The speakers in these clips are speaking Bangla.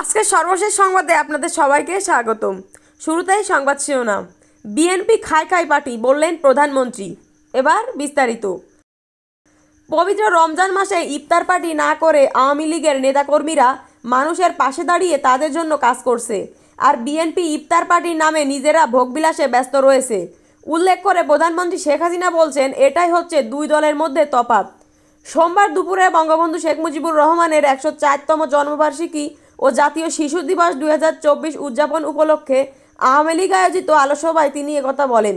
আজকের সর্বশেষ সংবাদে আপনাদের সবাইকে স্বাগতম। শুরুতেই সংবাদ শিরোনাম। বিএনপি খাই খাই পার্টি, বললেন প্রধানমন্ত্রী। এবার বিস্তারিত। পবিত্র রমজান মাসে ইফতার পার্টি না করে আওয়ামী লীগের নেতাকর্মীরা মানুষের পাশে দাঁড়িয়ে তাদের জন্য কাজ করছে। আর বিএনপি ইফতার পার্টির নামে নিজেরা ভোগবিলাসে ব্যস্ত রয়েছে। উল্লেখ করে প্রধানমন্ত্রী শেখ হাসিনা বলছেন, এটাই হচ্ছে দুই দলের মধ্যে তফাত সোমবার দুপুরে বঙ্গবন্ধু শেখ মুজিবুর রহমানের একশো চারতম জন্মবার্ষিকী ও জাতীয় শিশু দিবস দুই হাজার চব্বিশ উদযাপন উপলক্ষে আওয়ামী লীগ আয়োজিত আলোচনায় তিনি একথা বলেন।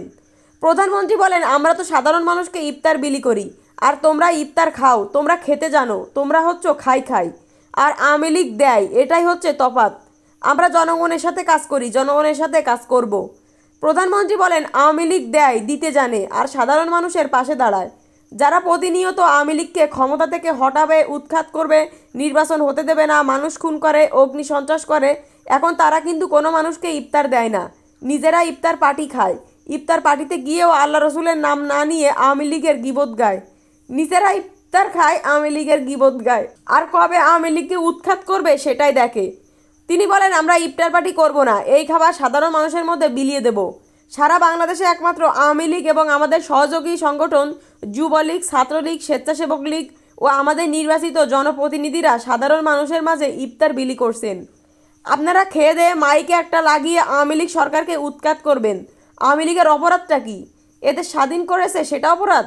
প্রধানমন্ত্রী বলেন, আমরা তো সাধারণ মানুষকে ইফতার বিলি করি। আর তোমরা ইফতার খাও, তোমরা খেতে জানো, তোমরা হচ্ছ খাই খাই। আর আওয়ামী লীগ দেয়, এটাই হচ্ছে তফাত আমরা জনগণের সাথে কাজ করি, জনগণের সাথে কাজ করব। প্রধানমন্ত্রী বলেন, আওয়ামী লীগ দেয়, দিতে জানে, আর সাধারণ মানুষের পাশে দাঁড়ায়। যারা প্রতিনিয়ত আওয়ামী লীগকে ক্ষমতা থেকে হটাবে, উৎখাত করবে, নির্বাচন হতে দেবে না, মানুষ খুন করে, অগ্নি সন্ত্রাস করে, এখন তারা কিন্তু কোনো মানুষকে ইফতার দেয় না। নিজেরা ইফতার পার্টি খায়। ইফতার পার্টিতে গিয়েও আল্লাহ রসুলের নাম না নিয়ে আওয়ামী লীগের গিবত গায়। নিজেরা ইফতার খায়, আওয়ামী লীগের গিবত গায়। আর কবে আওয়ামী লীগকে উৎখাত করবে সেটাই দেখে। তিনি বলেন, আমরা ইফতার পার্টি করব না। এই খাবার সাধারণ মানুষের মধ্যে বিলিয়ে দেব। সারা বাংলাদেশে একমাত্র আওয়ামী লীগ এবং আমাদের সহযোগী সংগঠন যুবলীগ, ছাত্রলীগ, স্বেচ্ছাসেবক লীগ ও আমাদের নির্বাচিত জনপ্রতিনিধিরা সাধারণ মানুষের মাঝে ইফতার বিলি করছেন। আপনারা খেয়ে দিয়ে মাইকে একটা লাগিয়ে আওয়ামী লীগ সরকারকে উৎখাত করবেন। আওয়ামী লীগের অপরাধটা কি? এদের স্বাধীন করেছে সেটা অপরাধ?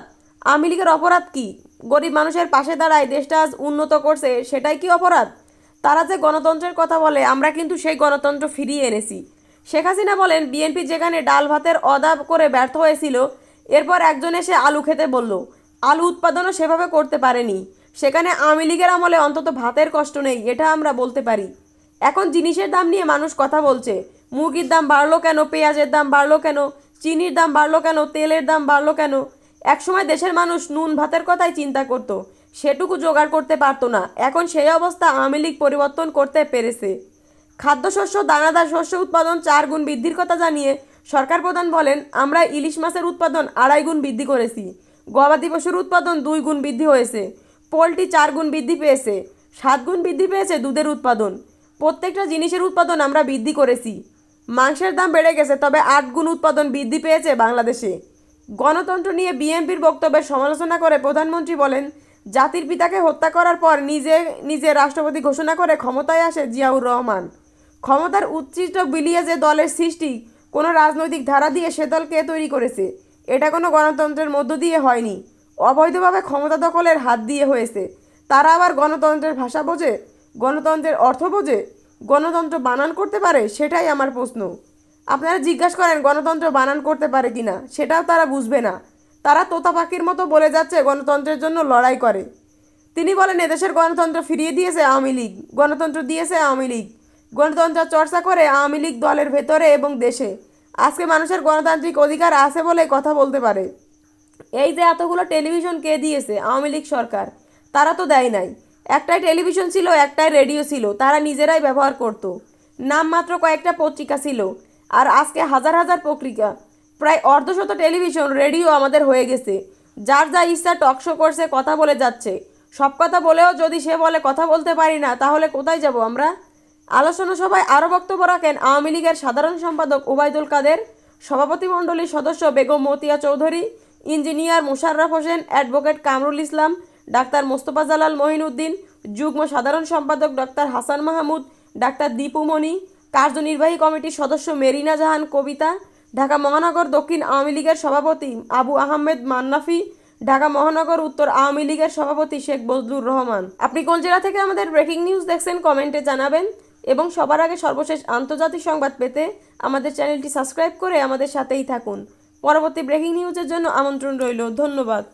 আওয়ামী লীগের অপরাধ কি? গরিব মানুষের পাশে দাঁড়ায় দেশটা আজ উন্নত করছে, সেটাই কি অপরাধ? তারা যে গণতন্ত্রের কথা বলে, আমরা কিন্তু সেই গণতন্ত্র ফিরিয়ে এনেছি। শেখ হাসিনা বলেন, বিএনপি যেখানে ডাল ভাতের অদাব করে ব্যর্থ হয়েছিল, এরপর একজন এসে আলু খেতে বলল, আলু উৎপাদনও সেভাবে করতে পারেনি। সেখানে আওয়ামী লীগের আমলে অন্তত ভাতের কষ্ট নেই, এটা আমরা বলতে পারি। এখন জিনিসের দাম নিয়ে মানুষ কথা বলছে, মুরগির দাম বাড়লো কেন, পেঁয়াজের দাম বাড়লো কেন, চিনির দাম বাড়লো কেন, তেলের দাম বাড়লো কেন? একসময় দেশের মানুষ নুন ভাতের কথাই চিন্তা করত, সেটুকু জোগাড় করতে পারতো না, এখন সেই অবস্থা আওয়ামী লীগ পরিবর্তন করতে পেরেছে। খাদ্যশস্য দানাদার শস্য উৎপাদন চার গুণ বৃদ্ধির কথা জানিয়ে সরকার প্রধান বলেন, আমরা ইলিশ মাছের উৎপাদন আড়াই গুণ বৃদ্ধি করেছি। গবাদি পশুর উৎপাদন দুই গুণ বৃদ্ধি হয়েছে। পোলট্রি চার গুণ বৃদ্ধি পেয়েছে। সাত গুণ বৃদ্ধি পেয়েছে দুধের উৎপাদন। প্রত্যেকটা জিনিসের উৎপাদন আমরা বৃদ্ধি করেছি। মাংসের দাম বেড়ে গেছে, তবে আট গুণ উৎপাদন বৃদ্ধি পেয়েছে বাংলাদেশে। গণতন্ত্র নিয়ে বিএনপির বক্তব্যের সমালোচনা করে প্রধানমন্ত্রী বলেন, জাতির পিতাকে হত্যা করার পর নিজে নিজে রাষ্ট্রপতি ঘোষণা করে ক্ষমতায় আসে জিয়াউর রহমান। ক্ষমতার উচ্ছিষ্ট বিলিয়ে যে দলের সৃষ্টি, কোনো রাজনৈতিক ধারা দিয়ে সে দলকে তৈরি করেছে, এটা কোনো গণতন্ত্রের মধ্য দিয়ে হয়নি। অবৈধভাবে ক্ষমতা দখলের হাত দিয়ে হয়েছে। তারা আবার গণতন্ত্রের ভাষা বোঝে, গণতন্ত্রের অর্থ বোঝে, গণতন্ত্র বানান করতে পারে, সেটাই আমার প্রশ্ন। আপনারা জিজ্ঞাসা করেন, গণতন্ত্র বানান করতে পারে কি না সেটাও তারা বুঝবে না। তারা তোতা পাখির মতো বলে যাচ্ছে, গণতন্ত্রের জন্য লড়াই করে। তিনি বলেন, এদেশের গণতন্ত্র ফিরিয়ে দিয়েছে আওয়ামী লীগ, গণতন্ত্র দিয়েছে আওয়ামী লীগ। গণতন্ত্র চর্চা করে আওয়ামী লীগ দলের ভেতরে এবং দেশে। আজকে মানুষের গণতান্ত্রিক অধিকার আছে বলে কথা বলতে পারে। এই যে এতগুলো টেলিভিশন কে দিয়েছে? আওয়ামী লীগ সরকার। তারা তো দেয় নাই। একটাই টেলিভিশন ছিল, একটাই রেডিও ছিল। তারা নিজেরাই ব্যবহার করত। নামমাত্র কয়েকটা পত্রিকা ছিল। আর আজকে হাজার হাজার পত্রিকা। প্রায় অর্ধশত টেলিভিশন, রেডিও আমাদের হয়ে গেছে। যার যা ইচ্ছা টকশো করছে, কথা বলে যাচ্ছে। সব কথা বলেও যদি সে বলে, কথা বলতে পারি না, তাহলে কোথায় যাব আমরা? আলোচনা সভায় আরও বক্তব্য রাখেন আওয়ামী লীগের সাধারণ সম্পাদক ওবায়দুল কাদের, সভাপতি মণ্ডলীর সদস্য বেগম মতিয়া চৌধুরী, ইঞ্জিনিয়ার মোশাররফ হোসেন, অ্যাডভোকেট কামরুল ইসলাম, ডাক্তার মোস্তফা জালাল মহিনুদ্দিন, যুগ্ম সাধারণ সম্পাদক ডাক্তার হাসান মাহমুদ, ডাক্তার দীপু মণি কার্যনির্বাহী কমিটির সদস্য মেরিনা জাহান কবিতা, ঢাকা মহানগর দক্ষিণ আওয়ামী লীগের সভাপতি আবু আহমেদ মান্নাফি, ঢাকা মহানগর উত্তর আওয়ামী লীগের সভাপতি শেখ বজলুর রহমান। আপনি কোন জেলা থেকে আমাদের ব্রেকিং নিউজ দেখছেন কমেন্টে জানাবেন। এবং সবার আগে সর্বশেষ আন্তর্জাতিক সংবাদ পেতে আমাদের চ্যানেলটি সাবস্ক্রাইব করে আমাদের সাথেই থাকুন। পরবর্তী ব্রেকিং নিউজের জন্য আমন্ত্রণ রইল। ধন্যবাদ।